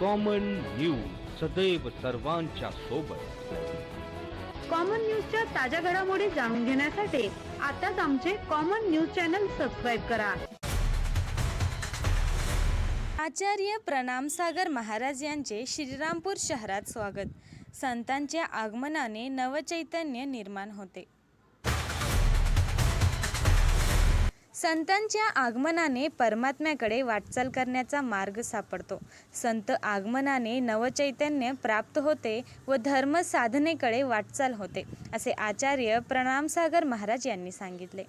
Common news सदैव सर्वांच्या सोबत. कॉमन न्यूजच्या ताज्या घडामोडी जाणून घेण्यासाठी आताच आमचे कॉमन न्यूज चॅनल सबस्क्राईब करा. आचार्य प्रणामसागर महाराज यांचे श्रीरामपूर शहरात स्वागत. संतांच्या आगमनाने नवचैतन्य निर्माण होते. संतांच्या आगमनाने परमात्म्याकडे वाटचाल करण्याचा मार्ग सापडतो. संत आगमनाने नवचैतन्य प्राप्त होते व धर्म साधनेकडे वाटचाल होते असे आचार्य प्रणामसागर महाराज यांनी सांगितले.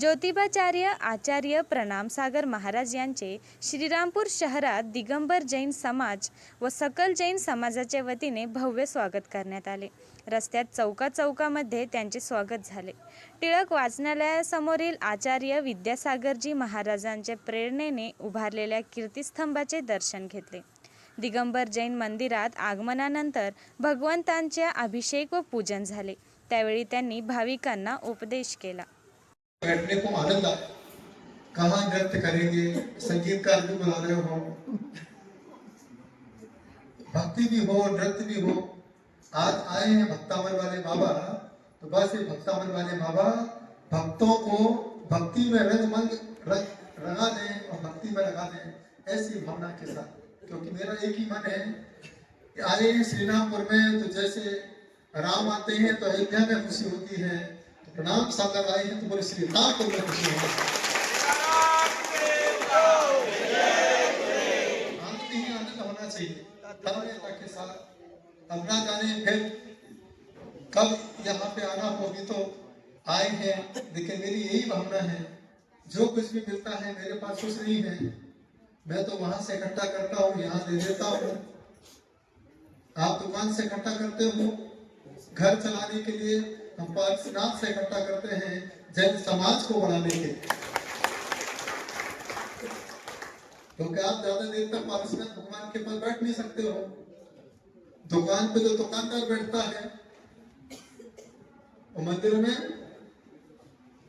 ज्योतिबाचार्य आचार्य प्रणामसागर महाराज यांचे श्रीरामपूर शहरात दिगंबर जैन समाज व सकल जैन समाजाच्या वतीने भव्य स्वागत करण्यात आले. रस्त्यात चौका चौकामध्ये त्यांचे स्वागत झाले. टिळक वाचनालयासमोरील आचार्य विद्यासागरजी महाराजांच्या प्रेरणेने उभारलेल्या कीर्तिस्तंभाचे दर्शन घेतले. दिगंबर जैन मंदिरात आगमनानंतर भगवंतांच्या अभिषेक व पूजन झाले. त्यावेळी त्यांनी भाविकांना उपदेश केला. बैठने को आनंद आए कहाँ नृत्य करेंगे? संगीतकार भी बुला रहे हो। भक्ति भी हो, नृत्य भी हो। आज आए हैं भक्तावन वाले बाबा। तो बस ये भक्तावन वाले बाबा, भक्तों को भक्ति में रंगमंग रंग रंगा दें और भक्ति में लगा दें ऐसी भावना के साथ। क्योंकि मेरा एक ही मन है आए श्रीरामपुर में तो जैसे राम आते हैं तो अयोध्या में खुशी होती है। प्रणाम सागर आए हैं तो बोले, श्री रामपुर में खुशी है के अब ना जाने फिर कब यहाँ पे आना होगी तो आए हैं। लेकिन मेरी यही भावना है, जो कुछ भी मिलता है मेरे पास कुछ नहीं है। मैं तो वहाँ से इकट्ठा करता हूँ, यहाँ दे देता हूँ। आप दुकान से इकट्ठा करते हो, घर चलाने के लिए हम पार्टीनाथ से इकट्ठा करते हैं जैन समाज को बढ़ाने के क्योंकि आप ज़्यादा देर तक पार्टीनाथ भगवान के पास बैठ नहीं सकते हो। दुकान पे जो दुकानदार बैठता है। और मंदिर में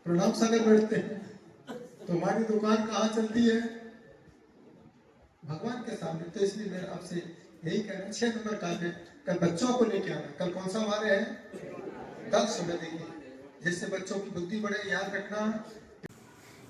प्रणाम सागर बैठते हैं। तो हमारी दुकान कहाँ चलती है? भगवान के सामने। तो इसलिए मैं आपसे यही कह रहा हूँ छह नंबर में कल बच्चों को लेके आना। कल कौन सा वार है? कल सुबह देंगे जिससे बच्चों की बुद्धि बढ़े याद रखना।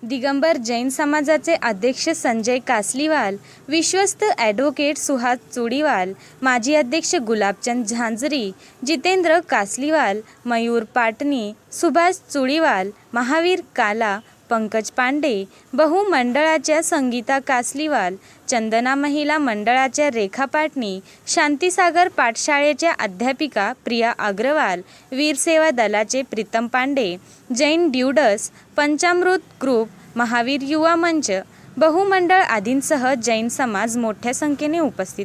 दिगंबर जैन समाजाचे अध्यक्ष संजय कासलीवाल विश्वस्त ॲडव्होकेट सुहास चुडीवाल माजी अध्यक्ष गुलाबचंद झांजरी जितेंद्र कासलीवाल मयूर पाटणी सुभाष चुडीवाल महावीर काला पंकज पांडे बहुमंडळाच्या संगीता कासलीवाल चंदना महिला मंडळाच्या रेखा पाटणी शांतीसागर पाठशाळेच्या अध्यापिका प्रिया अग्रवाल वीरसेवा दलाचे प्रीतम पांडे जैन ड्युडस पंचामृत ग्रुप महावीर युवा मंच बहुमंडळ आदींसह जैन समाज मोठ्या संख्येने उपस्थित होते.